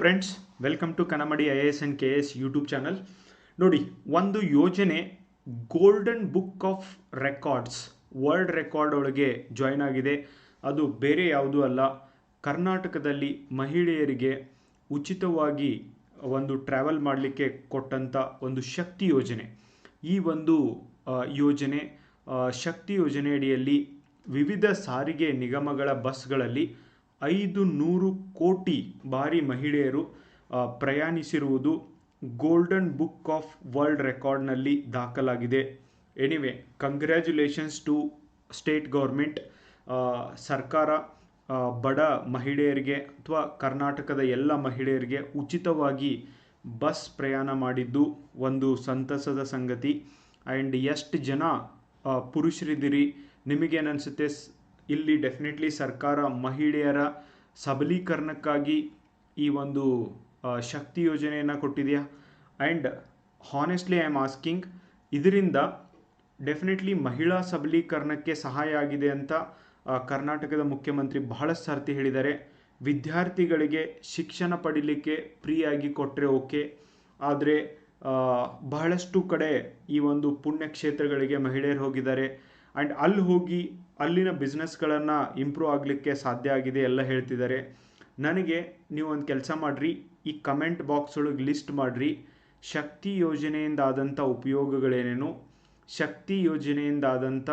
Friends welcome to Kanamadi I S N K S YouTube channel ನೋಡಿ, ಒಂದು ಯೋಜನೆ golden book of records world record ಒಳಗೆ join ಆಗಿದೆ. ಅದು ಬೇರೆ ಯಾವುದೂ ಅಲ್ಲ. ಕರ್ನಾಟಕದಲ್ಲಿ ಮಹಿಳೆಯರಿಗೆ ಉಚಿತವಾಗಿ ಒಂದು ಟ್ರಾವೆಲ್ ಮಾಡಲಿಕ್ಕೆ ಕೊಟ್ಟಂಥ ಒಂದು ಶಕ್ತಿ ಯೋಜನೆ. ಈ ಒಂದು ಯೋಜನೆ ಶಕ್ತಿ ಯೋಜನೆಯಡಿಯಲ್ಲಿ ವಿವಿಧ ಸಾರಿಗೆ ನಿಗಮಗಳ ಬಸ್ಗಳಲ್ಲಿ ಐದು ನೂರು ಕೋಟಿ ಬಾರಿ ಮಹಿಳೆಯರು ಪ್ರಯಾಣಿಸಿರುವುದು ಗೋಲ್ಡನ್ ಬುಕ್ ಆಫ್ ವರ್ಲ್ಡ್ ರೆಕಾರ್ಡ್ನಲ್ಲಿ ದಾಖಲಾಗಿದೆ. Anyway congratulations to state government ಸರ್ಕಾರ ಬಡ ಮಹಿಳೆಯರಿಗೆ ಅಥವಾ ಕರ್ನಾಟಕದ ಎಲ್ಲ ಮಹಿಳೆಯರಿಗೆ ಉಚಿತವಾಗಿ ಬಸ್ ಪ್ರಯಾಣ ಮಾಡಿದ್ದು ಒಂದು ಸಂತಸದ ಸಂಗತಿ. ಆ್ಯಂಡ್ ಎಷ್ಟು ಜನ ಪುರುಷರಿದ್ದೀರಿ? ನಿಮಗೇನನ್ಸುತ್ತೆ? ಸ್- ಇಲ್ಲಿ ಡೆಫಿನೆಟ್ಲಿ ಸರ್ಕಾರ ಮಹಿಳೆಯರ ಸಬಲೀಕರಣಕ್ಕಾಗಿ ಈ ಒಂದು ಶಕ್ತಿ ಯೋಜನೆಯನ್ನು ಕೊಟ್ಟಿದೆಯಾ? And honestly I am asking ಇದರಿಂದ ಡೆಫಿನೆಟ್ಲಿ ಮಹಿಳಾ ಸಬಲೀಕರಣಕ್ಕೆ ಸಹಾಯ ಆಗಿದೆ ಅಂತ ಕರ್ನಾಟಕದ ಮುಖ್ಯಮಂತ್ರಿ ಬಹಳ ಸರ್ತಿ ಹೇಳಿದ್ದಾರೆ. ವಿದ್ಯಾರ್ಥಿಗಳಿಗೆ ಶಿಕ್ಷಣ ಪಡಿಲಿಕ್ಕೆ ಫ್ರೀಯಾಗಿ ಕೊಟ್ಟರೆ ಓಕೆ ಆದರೆ ಬಹಳಷ್ಟು ಕಡೆ ಈ ಒಂದು ಪುಣ್ಯಕ್ಷೇತ್ರಗಳಿಗೆ ಮಹಿಳೆಯರು ಹೋಗಿದ್ದಾರೆ. ಆ್ಯಂಡ್ ಅಲ್ಲಿ ಹೋಗಿ ಅಲ್ಲಿನ ಬಿಸ್ನೆಸ್ಗಳನ್ನು ಇಂಪ್ರೂವ್ ಆಗಲಿಕ್ಕೆ ಸಾಧ್ಯ ಆಗಿದೆ ಎಲ್ಲ ಹೇಳ್ತಿದ್ದಾರೆ. ನನಗೆ ನೀವು ಒಂದು ಕೆಲಸ ಮಾಡಿರಿ, ಈ ಕಮೆಂಟ್ ಬಾಕ್ಸ್ ಒಳಗೆ ಲಿಸ್ಟ್ ಮಾಡಿರಿ. ಶಕ್ತಿ ಯೋಜನೆಯಿಂದ ಆದಂಥ ಉಪಯೋಗಗಳೇನೇನು? ಶಕ್ತಿ ಯೋಜನೆಯಿಂದ ಆದಂಥ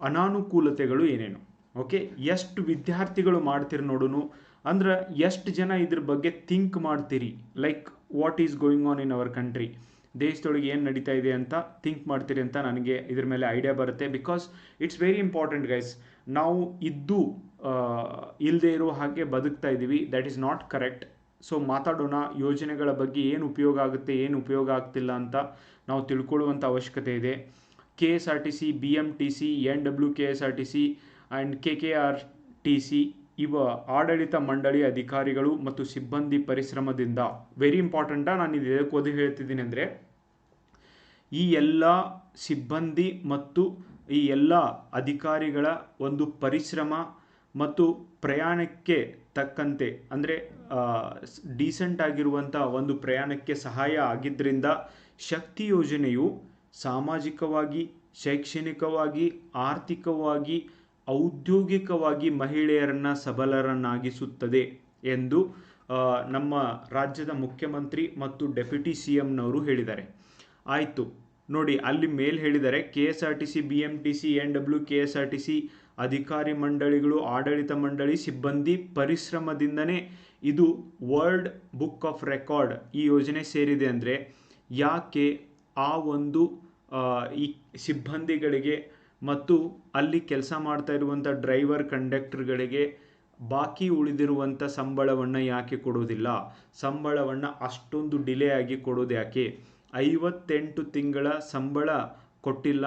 ಅನಾನುಕೂಲತೆಗಳು ಏನೇನು? ಓಕೆ, ಎಷ್ಟು ವಿದ್ಯಾರ್ಥಿಗಳು ಮಾಡ್ತೀರಿ ನೋಡುನು? ಅಂದ್ರೆ ಎಷ್ಟು ಜನ ಇದ್ರ ಬಗ್ಗೆ ಥಿಂಕ್ ಮಾಡ್ತೀರಿ? Like what is going on in our country ದೇಶದೊಳಗೆ ಏನು ನಡೀತಾ ಇದೆ ಅಂತ ಥಿಂಕ್ ಮಾಡ್ತೀರಿ ಅಂತ ನನಗೆ ಇದ್ರ ಮೇಲೆ ಐಡಿಯಾ ಬರುತ್ತೆ. Because it's very important guys ನಾವು ಇದ್ದು ಇಲ್ಲದೆ ಇರೋ ಹಾಗೆ ಬದುಕ್ತಾ ಇದ್ದೀವಿ. That is not correct so ಮಾತಾಡೋಣ, ಯೋಜನೆಗಳ ಬಗ್ಗೆ ಏನು ಉಪಯೋಗ ಆಗುತ್ತೆ, ಏನು ಉಪಯೋಗ ಆಗ್ತಿಲ್ಲ ಅಂತ ನಾವು ತಿಳ್ಕೊಳ್ಳುವಂಥ ಅವಶ್ಯಕತೆ ಇದೆ. K S R T C B M T C N W K S R T C and K K R T C ಇವ ಆಡಳಿತ ಮಂಡಳಿ ಅಧಿಕಾರಿಗಳು ಮತ್ತು ಸಿಬ್ಬಂದಿ ಪರಿಶ್ರಮದಿಂದ. ವೆರಿ ಇಂಪಾರ್ಟೆಂಟಾ ನಾನು ಇದು ಓದಿ ಹೇಳ್ತಿದ್ದೀನಿ ಅಂದರೆ, ಈ ಎಲ್ಲ ಸಿಬ್ಬಂದಿ ಮತ್ತು ಈ ಎಲ್ಲ ಅಧಿಕಾರಿಗಳ ಒಂದು ಪರಿಶ್ರಮ ಮತ್ತು ಪ್ರಯಾಣಕ್ಕೆ ತಕ್ಕಂತೆ, ಅಂದರೆ ಡೀಸೆಂಟ್ ಆಗಿರುವಂಥ ಒಂದು ಪ್ರಯಾಣಕ್ಕೆ ಸಹಾಯ ಆಗಿದ್ದರಿಂದ ಶಕ್ತಿ ಯೋಜನೆಯು ಸಾಮಾಜಿಕವಾಗಿ, ಶೈಕ್ಷಣಿಕವಾಗಿ, ಆರ್ಥಿಕವಾಗಿ ಔದ್ಯೋಗಿಕವಾಗಿ ಮಹಿಳೆಯರನ್ನು ಸಬಲರನ್ನಾಗಿಸುತ್ತದೆ ಎಂದು ನಮ್ಮ ರಾಜ್ಯದ ಮುಖ್ಯಮಂತ್ರಿ ಮತ್ತು ಡೆಪ್ಯೂಟಿ ಸಿ ಎಂನವರು ಹೇಳಿದ್ದಾರೆ. ಆಯಿತು, ನೋಡಿ, ಅಲ್ಲಿ ಮೇಲ್ ಹೇಳಿದರೆ K S R T C, B M T C, N W, K S R T C ಅಧಿಕಾರಿ ಮಂಡಳಿಗಳು, ಆಡಳಿತ ಮಂಡಳಿ, ಸಿಬ್ಬಂದಿ ಪರಿಶ್ರಮದಿಂದನೇ ಇದು ವರ್ಲ್ಡ್ ಬುಕ್ ಆಫ್ ರೆಕಾರ್ಡ್ ಈ ಯೋಜನೆ ಸೇರಿದೆ ಅಂದರೆ ಯಾಕೆ ಆ ಒಂದು ಈ ಸಿಬ್ಬಂದಿಗಳಿಗೆ ಮತ್ತು ಅಲ್ಲಿ ಕೆಲಸ ಮಾಡ್ತಾ ಇರುವಂಥ ಡ್ರೈವರ್ ಕಂಡಕ್ಟ್ರ್ಗಳಿಗೆ ಬಾಕಿ ಉಳಿದಿರುವಂಥ ಸಂಬಳವನ್ನು ಯಾಕೆ ಕೊಡೋದಿಲ್ಲ? ಸಂಬಳವನ್ನು ಅಷ್ಟೊಂದು ಡಿಲೇ ಆಗಿ ಕೊಡೋದು ಯಾಕೆ? ಐವತ್ತೆಂಟು ತಿಂಗಳ ಸಂಬಳ ಕೊಟ್ಟಿಲ್ಲ,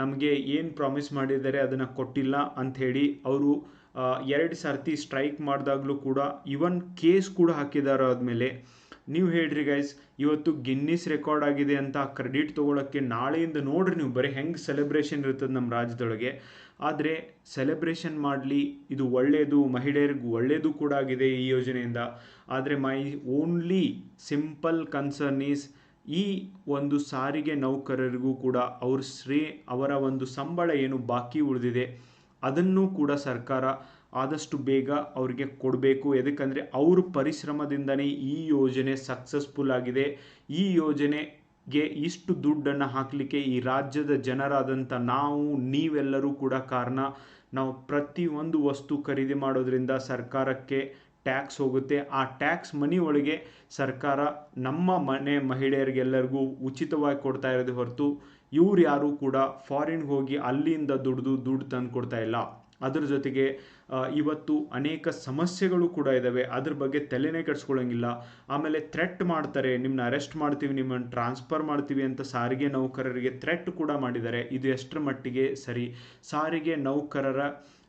ನಮಗೆ ಏನು ಪ್ರಾಮಿಸ್ ಮಾಡಿದ್ದಾರೆ ಅದನ್ನು ಕೊಟ್ಟಿಲ್ಲ ಅಂಥೇಳಿ ಅವರು ಎರಡು ಸರ್ತಿ ಸ್ಟ್ರೈಕ್ ಮಾಡಿದಾಗಲೂ ಕೂಡ ಇವನ್ ಕೇಸ್ ಕೂಡ ಹಾಕಿದ್ದಾರೆ ಆದಮೇಲೆ ನೀವು ಹೇಳ್ರಿ ಗೈಸ್ ಇವತ್ತು ಗಿನ್ನಿಸ್ ರೆಕಾರ್ಡ್ ಆಗಿದೆ ಅಂತ ಕ್ರೆಡಿಟ್ ತೊಗೊಳಕ್ಕೆ ನಾಳೆಯಿಂದ ನೋಡ್ರಿ ನೀವು, ಬರೀ ಹೆಂಗೆ ಸೆಲೆಬ್ರೇಷನ್ ಇರ್ತದೆ ನಮ್ಮ ರಾಜ್ಯದೊಳಗೆ. ಆದರೆ ಸೆಲೆಬ್ರೇಷನ್ ಮಾಡಲಿ, ಇದು ಒಳ್ಳೆಯದು ಮಹಿಳೆಯರಿಗೂ ಒಳ್ಳೆಯದು ಕೂಡ ಆಗಿದೆ ಈ ಯೋಜನೆಯಿಂದ. ಆದರೆ my only simple concern is ಈ ಒಂದು ಸಾರಿಗೆ ನೌಕರರಿಗೂ ಕೂಡ ಅವ್ರ ಶ್ರೇ ಅವರ ಒಂದು ಸಂಬಳ ಏನು ಬಾಕಿ ಉಳಿದಿದೆ, ಅದನ್ನು ಕೂಡ ಸರ್ಕಾರ ಆದಷ್ಟು ಬೇಗ ಅವರಿಗೆ ಕೊಡಬೇಕು. ಯಾಕಂದರೆ ಅವರು ಪರಿಶ್ರಮದಿಂದನೇ ಈ ಯೋಜನೆ ಸಕ್ಸಸ್ಫುಲ್ ಆಗಿದೆ. ಈ ಯೋಜನೆಗೆ ಇಷ್ಟು ದುಡ್ಡನ್ನು ಹಾಕಲಿಕ್ಕೆ ಈ ರಾಜ್ಯದ ಜನರಾದಂಥ ನಾವು, ನೀವೆಲ್ಲರೂ ಕೂಡ ಕಾರಣ. ನಾವು ಪ್ರತಿಯೊಂದು ವಸ್ತು ಖರೀದಿ ಮಾಡೋದ್ರಿಂದ ಸರ್ಕಾರಕ್ಕೆ ಟ್ಯಾಕ್ಸ್ ಹೋಗುತ್ತೆ. ಆ ಟ್ಯಾಕ್ಸ್ ಮನಿ ಒಳಗೆ ಸರ್ಕಾರ ನಮ್ಮ ಮನೆ ಮಹಿಳೆಯರಿಗೆಲ್ಲರಿಗೂ ಉಚಿತವಾಗಿ ಕೊಡ್ತಾ ಇರೋದು ಹೊರತು ಇವ್ರು ಯಾರು ಕೂಡ ಫಾರಿನ್ಗೆ ಹೋಗಿ ಅಲ್ಲಿಂದ ದುಡ್ದು ದುಡ್ಡು ತಂದು ಕೊಡ್ತಾ ಇಲ್ಲ. ಅದ್ರ ಜೊತೆಗೆ ಇವತ್ತು ಅನೇಕ ಸಮಸ್ಯೆಗಳು ಕೂಡ ಇದ್ದಾವೆ ಅದ್ರ ಬಗ್ಗೆ ತಲೆನೇ ಕೆಡ್ಸ್ಕೊಳ್ಳೋಂಗಿಲ್ಲ ಆಮೇಲೆ ಥ್ರೆಟ್ ಮಾಡ್ತಾರೆ. ನಿಮ್ಮನ್ನ ಅರೆಸ್ಟ್ ಮಾಡ್ತೀವಿ, ನಿಮ್ಮನ್ನು ಟ್ರಾನ್ಸ್ಫರ್ ಮಾಡ್ತೀವಿ ಅಂತ ಸಾರಿಗೆ ನೌಕರರಿಗೆ ಥ್ರೆಟ್ ಕೂಡ ಮಾಡಿದ್ದಾರೆ. ಇದು ಎಷ್ಟರ ಮಟ್ಟಿಗೆ ಸರಿ? ಸಾರಿಗೆ ನೌಕರರ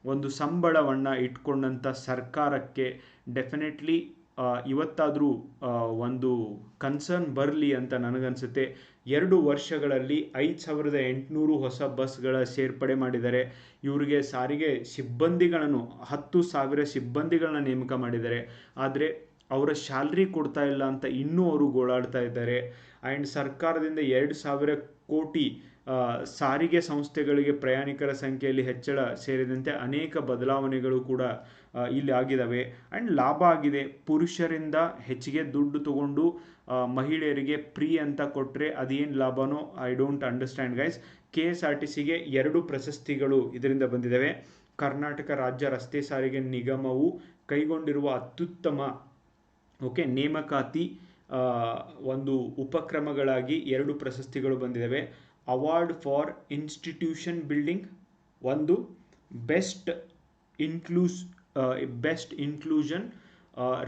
ಒಂದು ಸಂಬಳವನ್ನು ಇಟ್ಕೊಂಡಂಥ ಸರ್ಕಾರಕ್ಕೆ ಡೆಫಿನೆಟ್ಲಿ ಇವತ್ತಾದರೂ ಒಂದು ಕನ್ಸರ್ನ್ ಬರಲಿ ಅಂತ ನನಗನ್ಸುತ್ತೆ. ಎರಡು ವರ್ಷಗಳಲ್ಲಿ ಐದು ಸಾವಿರದ ಎಂಟುನೂರು ಹೊಸ ಬಸ್ಗಳ ಸೇರ್ಪಡೆ ಮಾಡಿದ್ದಾರೆ ಇವರಿಗೆ ಸಾರಿಗೆ ಸಿಬ್ಬಂದಿಗಳನ್ನು, ಹತ್ತು ಸಾವಿರ ಸಿಬ್ಬಂದಿಗಳನ್ನ ನೇಮಕ ಮಾಡಿದ್ದಾರೆ ಆದರೆ ಅವರ ಸ್ಯಾಲ್ರಿ ಕೊಡ್ತಾ ಇಲ್ಲ ಅಂತ ಇನ್ನೂ ಅವರು ಗೋಳಾಡ್ತಾ ಇದ್ದಾರೆ. ಆ್ಯಂಡ್ ಸರ್ಕಾರದಿಂದ ಎರಡು ಸಾವಿರ ಕೋಟಿ ಸಾರಿಗೆ ಸಂಸ್ಥೆಗಳಿಗೆ ಪ್ರಯಾಣಿಕರ ಸಂಖ್ಯೆಯಲ್ಲಿ ಹೆಚ್ಚಳ ಸೇರಿದಂತೆ ಅನೇಕ ಬದಲಾವಣೆಗಳು ಕೂಡ ಇಲ್ಲಿ ಆಗಿದ್ದಾವೆ ಆ್ಯಂಡ್ ಲಾಭ ಆಗಿದೆ. ಪುರುಷರಿಂದ ಹೆಚ್ಚಿಗೆ ದುಡ್ಡು ತಗೊಂಡು ಮಹಿಳೆಯರಿಗೆ ಫ್ರೀ ಅಂತ ಕೊಟ್ಟರೆ ಅದೇನು ಲಾಭನೋ? I don't understand guys K S R T ಸಿಗೆ ಎರಡು ಪ್ರಶಸ್ತಿಗಳು ಇದರಿಂದ ಬಂದಿದ್ದಾವೆ ಕರ್ನಾಟಕ ರಾಜ್ಯ ರಸ್ತೆ ಸಾರಿಗೆ ನಿಗಮವು ಕೈಗೊಂಡಿರುವ ಅತ್ಯುತ್ತಮ, ಓಕೆ, ನೇಮಕಾತಿ ಒಂದು ಉಪಕ್ರಮಗಳಾಗಿ ಎರಡು ಪ್ರಶಸ್ತಿಗಳು ಬಂದಿದ್ದಾವೆ ಅವಾರ್ಡ್ ಫಾರ್ ಇನ್ಸ್ಟಿಟ್ಯೂಷನ್ ಬಿಲ್ಡಿಂಗ್ ಒಂದು best inclus best inclusion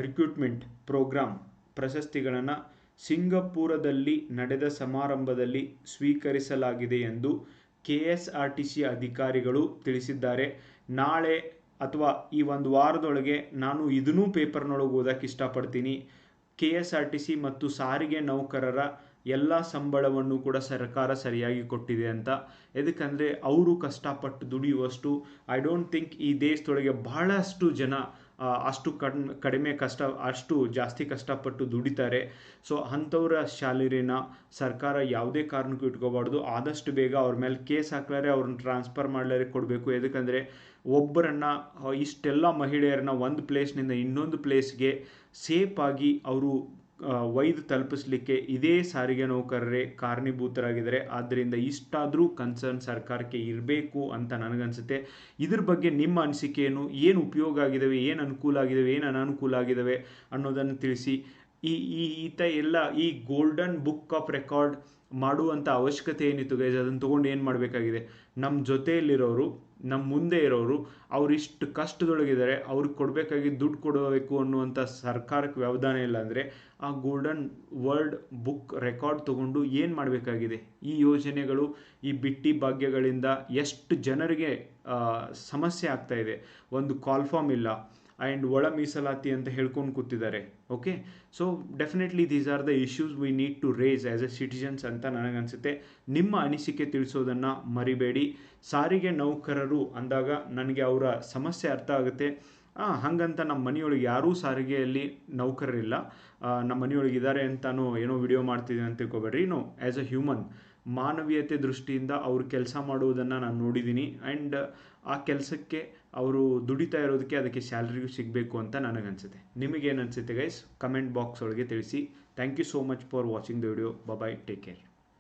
recruitment programme ಪ್ರಶಸ್ತಿಗಳನ್ನು ಸಿಂಗಪೂರದಲ್ಲಿ ನಡೆದ ಸಮಾರಂಭದಲ್ಲಿ ಸ್ವೀಕರಿಸಲಾಗಿದೆ ಎಂದು K S R T C ಅಧಿಕಾರಿಗಳು ತಿಳಿಸಿದ್ದಾರೆ. ನಾಳೆ ಅಥವಾ ಈ ಒಂದು ವಾರದೊಳಗೆ ನಾನು ಇದನ್ನೂ ಪೇಪರ್ನೊಳಗೆ ಓದಕ್ಕೆ ಇಷ್ಟಪಡ್ತೀನಿ. K S R T C ಮತ್ತು ಸಾರಿಗೆ ನೌಕರರ ಎಲ್ಲ ಸಂಬಳವನ್ನು ಕೂಡ ಸರ್ಕಾರ ಸರಿಯಾಗಿ ಕೊಟ್ಟಿದೆ ಅಂತ. ಎದಕ್ಕಂದರೆ ಅವರು ಕಷ್ಟಪಟ್ಟು ದುಡಿಯುವಷ್ಟು ಐ ಡೋಂಟ್ ಥಿಂಕ್ ಈ ದೇಶದೊಳಗೆ ಬಹಳಷ್ಟು ಜನ ಅಷ್ಟು ಕಡಿಮೆ ಕಡಿಮೆ ಕಷ್ಟ, ಅಷ್ಟು ಜಾಸ್ತಿ ಕಷ್ಟಪಟ್ಟು ದುಡಿತಾರೆ. ಸೊ ಅಂಥವ್ರ ಸ್ಯಾಲರಿನ ಸರ್ಕಾರ ಯಾವುದೇ ಕಾರಣಕ್ಕೂ ಇಟ್ಕೋಬಾರ್ದು. ಆದಷ್ಟು ಬೇಗ ಅವ್ರ ಮೇಲೆ ಕೇಸ್ ಹಾಕ್ಲಾರೆ ಅವ್ರನ್ನ ಟ್ರಾನ್ಸ್ಫರ್ ಮಾಡ್ಲಾರೆ ಕೊಡಬೇಕು. ಯಾಕಂದರೆ ಒಬ್ಬರನ್ನ, ಇಷ್ಟೆಲ್ಲ ಮಹಿಳೆಯರನ್ನ ಒಂದು ಪ್ಲೇಸ್ನಿಂದ ಇನ್ನೊಂದು ಪ್ಲೇಸ್ಗೆ ಸೇಫಾಗಿ ಅವರು ಒಯ್ದು ತಲುಪಿಸ್ಲಿಕ್ಕೆ ಇದೇ ಸಾರಿಗೆ ನೌಕರರೇ ಕಾರಣೀಭೂತರಾಗಿದ್ದಾರೆ. ಆದ್ದರಿಂದ ಇಷ್ಟಾದರೂ ಕನ್ಸರ್ನ್ ಸರ್ಕಾರಕ್ಕೆ ಇರಬೇಕು ಅಂತ ನನಗನ್ಸುತ್ತೆ. ಇದ್ರ ಬಗ್ಗೆ ನಿಮ್ಮ ಅನಿಸಿಕೆಯನ್ನು ಏನು ಉಪಯೋಗ ಆಗಿದ್ದಾವೆ ಏನು ಅನುಕೂಲ ಆಗಿದ್ದಾವೆ ಏನು ಅನಾನುಕೂಲ ಆಗಿದ್ದಾವೆ ಅನ್ನೋದನ್ನು ತಿಳಿಸಿ. ಈ, ಈತ ಎಲ್ಲ ಈ ಗೋಲ್ಡನ್ ಬುಕ್ ಆಫ್ ರೆಕಾರ್ಡ್ ಮಾಡುವಂಥ ಅವಶ್ಯಕತೆ ಏನಿತ್ತು ಗೈಸ್ ಅದನ್ನು ತೊಗೊಂಡು ಏನು ಮಾಡಬೇಕಾಗಿದೆ? ನಮ್ಮ ಜೊತೆಯಲ್ಲಿರೋರು ನಮ್ಮ ಮುಂದೆ ಇರೋರು ಅವರಿಷ್ಟು ಕಷ್ಟದೊಳಗಿದ್ದಾರೆ, ಅವ್ರಿಗೆ ಕೊಡಬೇಕಾಗಿ ದುಡ್ಡು ಕೊಡಬೇಕು ಅನ್ನುವಂಥ ಸರ್ಕಾರಕ್ಕೆ ವ್ಯವಧಾನ ಇಲ್ಲ ಅಂದರೆ ಆ ಗೋಲ್ಡನ್ ವರ್ಲ್ಡ್ ಬುಕ್ ರೆಕಾರ್ಡ್ ತಗೊಂಡು ಏನು ಮಾಡಬೇಕಾಗಿದೆ? ಈ ಯೋಜನೆಗಳು, ಈ ಬಿಟ್ಟಿ ಭಾಗ್ಯಗಳಿಂದ ಎಷ್ಟು ಜನರಿಗೆ ಸಮಸ್ಯೆ ಆಗ್ತಾ ಇದೆ? ಒಂದು ಕಾಲ್ ಫಾರ್ಮ್ ಇಲ್ಲ. ಆ್ಯಂಡ್ ಒಳ ಮೀಸಲಾತಿ ಅಂತ ಹೇಳ್ಕೊಂಡು ಕೂತಿದ್ದಾರೆ okay so definitely these are the issues we need to raise as a citizens ಅಂತ ನನಗನ್ಸುತ್ತೆ. ನಿಮ್ಮ ಅನಿಸಿಕೆ ತಿಳಿಸೋದನ್ನು ಮರಿಬೇಡಿ. ಸಾರಿಗೆ ನೌಕರರು ಅಂದಾಗ ನನಗೆ ಅವರ ಸಮಸ್ಯೆ ಅರ್ಥ ಆಗುತ್ತೆ. ಹಾಗಂತ ನಮ್ಮ ಮನೆಯೊಳಗೆ ಯಾರೂ ಸಾರಿಗೆಯಲ್ಲಿ ನೌಕರರಿಲ್ಲ. ನಮ್ಮ ಮನೆಯೊಳಗೆ ಇದ್ದಾರೆ ಅಂತಾನು ಏನೋ ವಿಡಿಯೋ ಮಾಡ್ತಿದ್ದೀನಿ ಅಂತ ತಿಳ್ಕೊಬೇಡ್ರಿ. ನೋ ಆ್ಯಸ್ ಅ ಹ್ಯೂಮನ್ ಮಾನವೀಯತೆ ದೃಷ್ಟಿಯಿಂದ ಅವರು ಕೆಲಸ ಮಾಡುವುದನ್ನು ನಾನು ನೋಡಿದ್ದೀನಿ ಆ್ಯಂಡ್ ಆ ಕೆಲಸಕ್ಕೆ ಅವರು ದುಡಿತಾ ಇರೋದಕ್ಕೆ ಅದಕ್ಕೆ ಸ್ಯಾಲ್ರಿಯೂ ಸಿಗಬೇಕು ಅಂತ ನನಗನ್ಸುತ್ತೆ. ನಿಮಗೇನು ಅನಿಸುತ್ತೆ ಗೈಸ್ ಕಮೆಂಟ್ ಬಾಕ್ಸ್ ಒಳಗೆ ತಿಳಿಸಿ. Thank you so much for watching the video bye take care